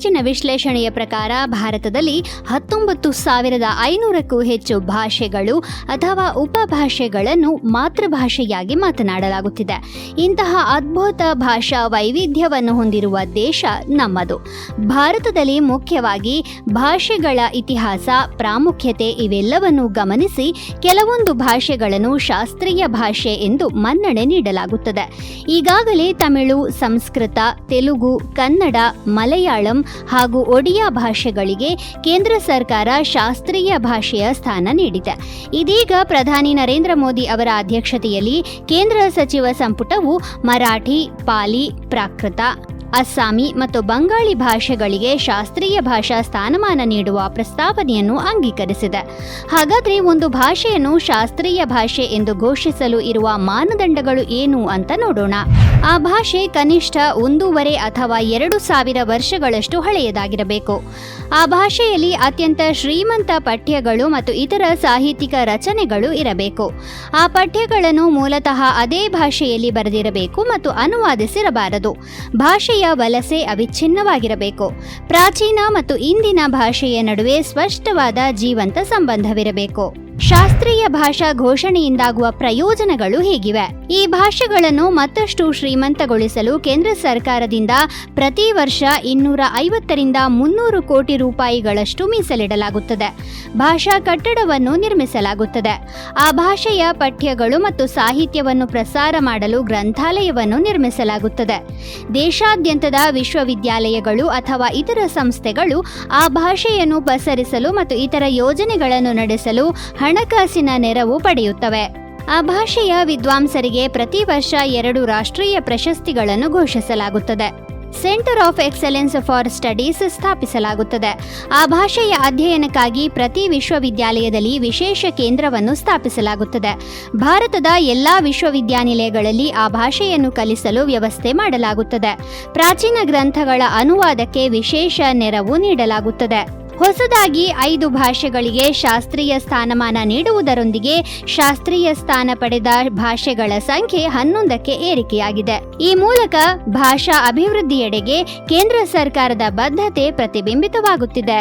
ಇತ್ತೀಚಿನ ವಿಶ್ಲೇಷಣೆಯ ಪ್ರಕಾರ ಭಾರತದಲ್ಲಿ ಹತ್ತೊಂಬತ್ತು ಸಾವಿರದ ಐನೂರಕ್ಕೂ ಹೆಚ್ಚು ಭಾಷೆಗಳು ಅಥವಾ ಉಪಭಾಷೆಗಳನ್ನು ಮಾತೃಭಾಷೆಯಾಗಿ ಮಾತನಾಡಲಾಗುತ್ತಿದೆ. ಇಂತಹ ಅದ್ಭುತ ಭಾಷಾ ವೈವಿಧ್ಯವನ್ನು ಹೊಂದಿರುವ ದೇಶ ನಮ್ಮದು. ಭಾರತದಲ್ಲಿ ಮುಖ್ಯವಾಗಿ ಭಾಷೆಗಳ ಇತಿಹಾಸ, ಪ್ರಾಮುಖ್ಯತೆ ಇವೆಲ್ಲವನ್ನು ಗಮನಿಸಿ ಕೆಲವೊಂದು ಭಾಷೆಗಳನ್ನು ಶಾಸ್ತ್ರೀಯ ಭಾಷೆ ಎಂದು ಮನ್ನಣೆ ನೀಡಲಾಗುತ್ತದೆ. ಈಗಾಗಲೇ ತಮಿಳು, ಸಂಸ್ಕೃತ, ತೆಲುಗು, ಕನ್ನಡ, ಮಲಯಾಳಂ ಹಾಗೂ ಒಡಿಯಾ ಭಾಷೆಗಳಿಗೆ ಕೇಂದ್ರ ಸರ್ಕಾರ ಶಾಸ್ತ್ರೀಯ ಭಾಷೆಯ ಸ್ಥಾನ ನೀಡಿದೆ. ಇದೀಗ ಪ್ರಧಾನಿ ನರೇಂದ್ರ ಮೋದಿ ಅವರ ಅಧ್ಯಕ್ಷತೆಯಲ್ಲಿ ಕೇಂದ್ರ ಸಚಿವ ಸಂಪುಟವು ಮರಾಠಿ, ಪಾಲಿ, ಪ್ರಾಕೃತ, ಅಸ್ಸಾಮಿ ಮತ್ತು ಬಂಗಾಳಿ ಭಾಷೆಗಳಿಗೆ ಶಾಸ್ತ್ರೀಯ ಭಾಷಾ ಸ್ಥಾನಮಾನ ನೀಡುವ ಪ್ರಸ್ತಾವನೆಯನ್ನು ಅಂಗೀಕರಿಸಿದೆ. ಹಾಗಾದರೆ ಒಂದು ಭಾಷೆಯನ್ನು ಶಾಸ್ತ್ರೀಯ ಭಾಷೆ ಎಂದು ಘೋಷಿಸಲು ಇರುವ ಮಾನದಂಡಗಳು ಏನು ಅಂತ ನೋಡೋಣ. ಆ ಭಾಷೆ ಕನಿಷ್ಠ ಒಂದೂವರೆ ಅಥವಾ ಎರಡು ಸಾವಿರ ವರ್ಷಗಳಷ್ಟು ಹಳೆಯದಾಗಿರಬೇಕು. ಆ ಭಾಷೆಯಲ್ಲಿ ಅತ್ಯಂತ ಶ್ರೀಮಂತ ಪಠ್ಯಗಳು ಮತ್ತು ಇತರ ಸಾಹಿತ್ಯಿಕ ರಚನೆಗಳು ಇರಬೇಕು. ಆ ಪಠ್ಯಗಳನ್ನು ಮೂಲತಃ ಅದೇ ಭಾಷೆಯಲ್ಲಿ ಬರೆದಿರಬೇಕು ಮತ್ತು ಅನುವಾದಿಸಿರಬಾರದು. ಭಾಷೆಯ ವಲಸೆ ಅವಿಚ್ಛಿನ್ನವಾಗಿರಬೇಕು. ಪ್ರಾಚೀನ ಮತ್ತು ಇಂದಿನ ಭಾಷೆಯ ನಡುವೆ ಸ್ಪಷ್ಟವಾದ ಜೀವಂತ ಸಂಬಂಧವಿರಬೇಕು. ಶಾಸ್ತ್ರೀಯ ಭಾಷಾ ಘೋಷಣೆಯಿಂದಾಗುವ ಪ್ರಯೋಜನಗಳು ಹೇಗಿವೆ? ಈ ಭಾಷೆಗಳನ್ನು ಮತ್ತಷ್ಟು ಶ್ರೀಮಂತಗೊಳಿಸಲು ಕೇಂದ್ರ ಸರ್ಕಾರದಿಂದ ಪ್ರತಿ ವರ್ಷ ಇನ್ನೂರ ಐವತ್ತರಿಂದ ಮುನ್ನೂರು ಕೋಟಿ ರೂಪಾಯಿಗಳಷ್ಟು ಮೀಸಲಿಡಲಾಗುತ್ತದೆ. ಭಾಷಾ ಕಟ್ಟಡವನ್ನು ನಿರ್ಮಿಸಲಾಗುತ್ತದೆ. ಆ ಭಾಷೆಯ ಪಠ್ಯಗಳು ಮತ್ತು ಸಾಹಿತ್ಯವನ್ನು ಪ್ರಸಾರ ಮಾಡಲು ಗ್ರಂಥಾಲಯವನ್ನು ನಿರ್ಮಿಸಲಾಗುತ್ತದೆ. ದೇಶಾದ್ಯಂತದ ವಿಶ್ವವಿದ್ಯಾಲಯಗಳು ಅಥವಾ ಇತರ ಸಂಸ್ಥೆಗಳು ಆ ಭಾಷೆಯನ್ನು ಪಸರಿಸಲು ಮತ್ತು ಇತರ ಯೋಜನೆಗಳನ್ನು ನಡೆಸಲು ಹಣಕಾಸಿನ ನೆರವು ಪಡೆಯುತ್ತವೆ. ಆ ಭಾಷೆಯ ವಿದ್ವಾಂಸರಿಗೆ ಪ್ರತಿ ವರ್ಷ ಎರಡು ರಾಷ್ಟ್ರೀಯ ಪ್ರಶಸ್ತಿಗಳನ್ನು ಘೋಷಿಸಲಾಗುತ್ತದೆ. Centre of excellence for studies ಸ್ಥಾಪಿಸಲಾಗುತ್ತದೆ. ಆ ಭಾಷೆಯ ಅಧ್ಯಯನಕ್ಕಾಗಿ ಪ್ರತಿ ವಿಶ್ವವಿದ್ಯಾಲಯದಲ್ಲಿ ವಿಶೇಷ ಕೇಂದ್ರವನ್ನು ಸ್ಥಾಪಿಸಲಾಗುತ್ತದೆ. ಭಾರತದ ಎಲ್ಲಾ ವಿಶ್ವವಿದ್ಯಾನಿಲಯಗಳಲ್ಲಿ ಆ ಭಾಷೆಯನ್ನು ಕಲಿಸಲು ವ್ಯವಸ್ಥೆ ಮಾಡಲಾಗುತ್ತದೆ. ಪ್ರಾಚೀನ ಗ್ರಂಥಗಳ ಅನುವಾದಕ್ಕೆ ವಿಶೇಷ ನೆರವು ನೀಡಲಾಗುತ್ತದೆ. ಹೊಸದಾಗಿ ಐದು ಭಾಷೆಗಳಿಗೆ ಶಾಸ್ತ್ರೀಯ ಸ್ಥಾನಮಾನ ನೀಡುವುದರೊಂದಿಗೆ ಶಾಸ್ತ್ರೀಯ ಸ್ಥಾನ ಪಡೆದ ಭಾಷೆಗಳ ಸಂಖ್ಯೆ ಹನ್ನೊಂದಕ್ಕೆ ಏರಿಕೆಯಾಗಿದೆ. ಈ ಮೂಲಕ ಭಾಷಾ ಅಭಿವೃದ್ಧಿಯೆಡೆಗೆ ಕೇಂದ್ರ ಸರ್ಕಾರದ ಬದ್ಧತೆ ಪ್ರತಿಬಿಂಬಿತವಾಗುತ್ತಿದೆ.